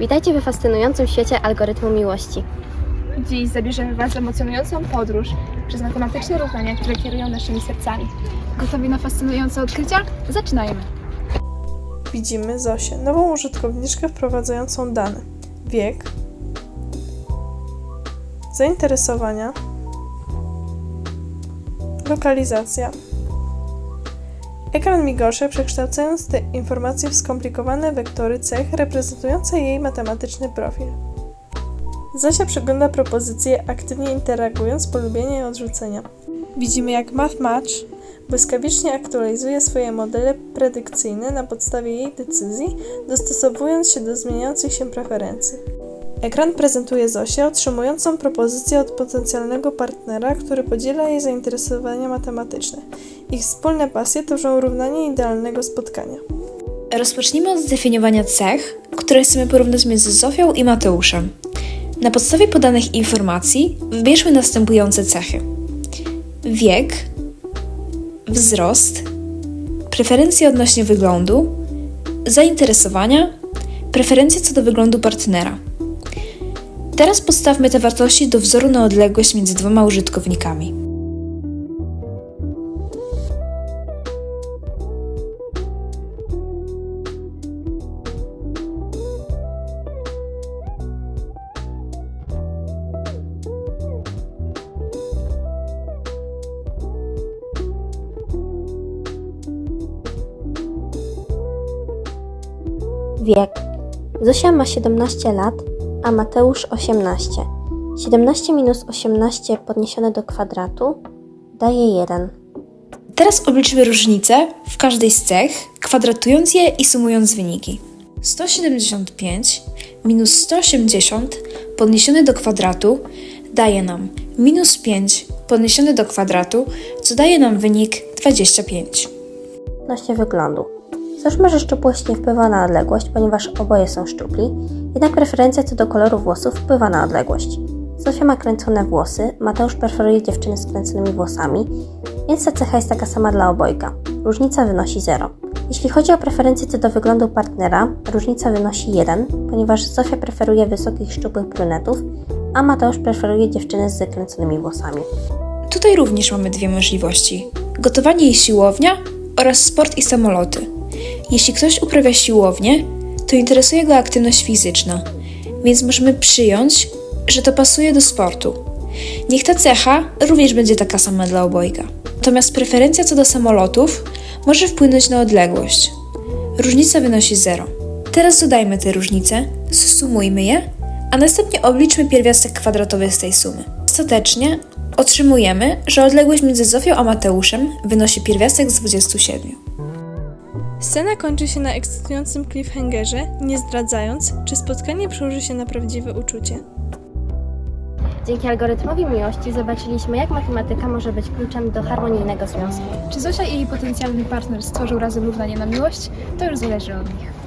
Witajcie we fascynującym świecie algorytmu miłości. Dziś zabierzemy Was w emocjonującą podróż przez matematyczne równania, które kierują naszymi sercami. Gotowi na fascynujące odkrycia? Zaczynajmy! Widzimy Zosię, nową użytkowniczkę wprowadzającą dane. Wiek, zainteresowania, lokalizacja. Ekran migosze, przekształcając te informacje w skomplikowane wektory cech reprezentujące jej matematyczny profil. Zosia przegląda propozycje, aktywnie interagując, polubienia i odrzucenia. Widzimy jak MathMatch błyskawicznie aktualizuje swoje modele predykcyjne na podstawie jej decyzji, dostosowując się do zmieniających się preferencji. Ekran prezentuje Zosię otrzymującą propozycję od potencjalnego partnera, który podziela jej zainteresowania matematyczne. Ich wspólne pasje tworzą równanie idealnego spotkania. Rozpocznijmy od zdefiniowania cech, które chcemy porównać między Zofią i Mateuszem. Na podstawie podanych informacji wybierzmy następujące cechy: wiek, wzrost, preferencje odnośnie wyglądu, zainteresowania, preferencje co do wyglądu partnera. Teraz podstawmy te wartości do wzoru na odległość między dwoma użytkownikami. Wiek. Zosia ma 17 lat, a Mateusz 18. 17 minus 18 podniesione do kwadratu daje 1. Teraz obliczmy różnice w każdej z cech, kwadratując je i sumując wyniki. 175 minus 180 podniesione do kwadratu daje nam minus 5 podniesione do kwadratu, co daje nam wynik 25. Odnośnie wyglądu. Załóżmy, że szczupłość nie wpływa na odległość, ponieważ oboje są szczupli, jednak preferencja co do koloru włosów wpływa na odległość. Zofia ma kręcone włosy, Mateusz preferuje dziewczyny z kręconymi włosami, więc ta cecha jest taka sama dla obojga. Różnica wynosi 0. Jeśli chodzi o preferencje co do wyglądu partnera, różnica wynosi 1, ponieważ Zofia preferuje wysokich, szczupłych brunetów, a Mateusz preferuje dziewczyny z zakręconymi włosami. Tutaj również mamy dwie możliwości: gotowanie i siłownia oraz sport i samoloty. Jeśli ktoś uprawia siłownię, to interesuje go aktywność fizyczna, więc możemy przyjąć, że to pasuje do sportu. Niech ta cecha również będzie taka sama dla obojga. Natomiast preferencja co do samolotów może wpłynąć na odległość. Różnica wynosi 0. Teraz dodajmy te różnice, zsumujmy je, a następnie obliczmy pierwiastek kwadratowy z tej sumy. Ostatecznie otrzymujemy, że odległość między Zofią a Mateuszem wynosi pierwiastek z 27. Scena kończy się na ekscytującym cliffhangerze, nie zdradzając, czy spotkanie przełoży się na prawdziwe uczucie. Dzięki algorytmowi miłości zobaczyliśmy, jak matematyka może być kluczem do harmonijnego związku. Czy Zosia i jej potencjalny partner stworzą razem równanie na miłość? To już zależy od nich.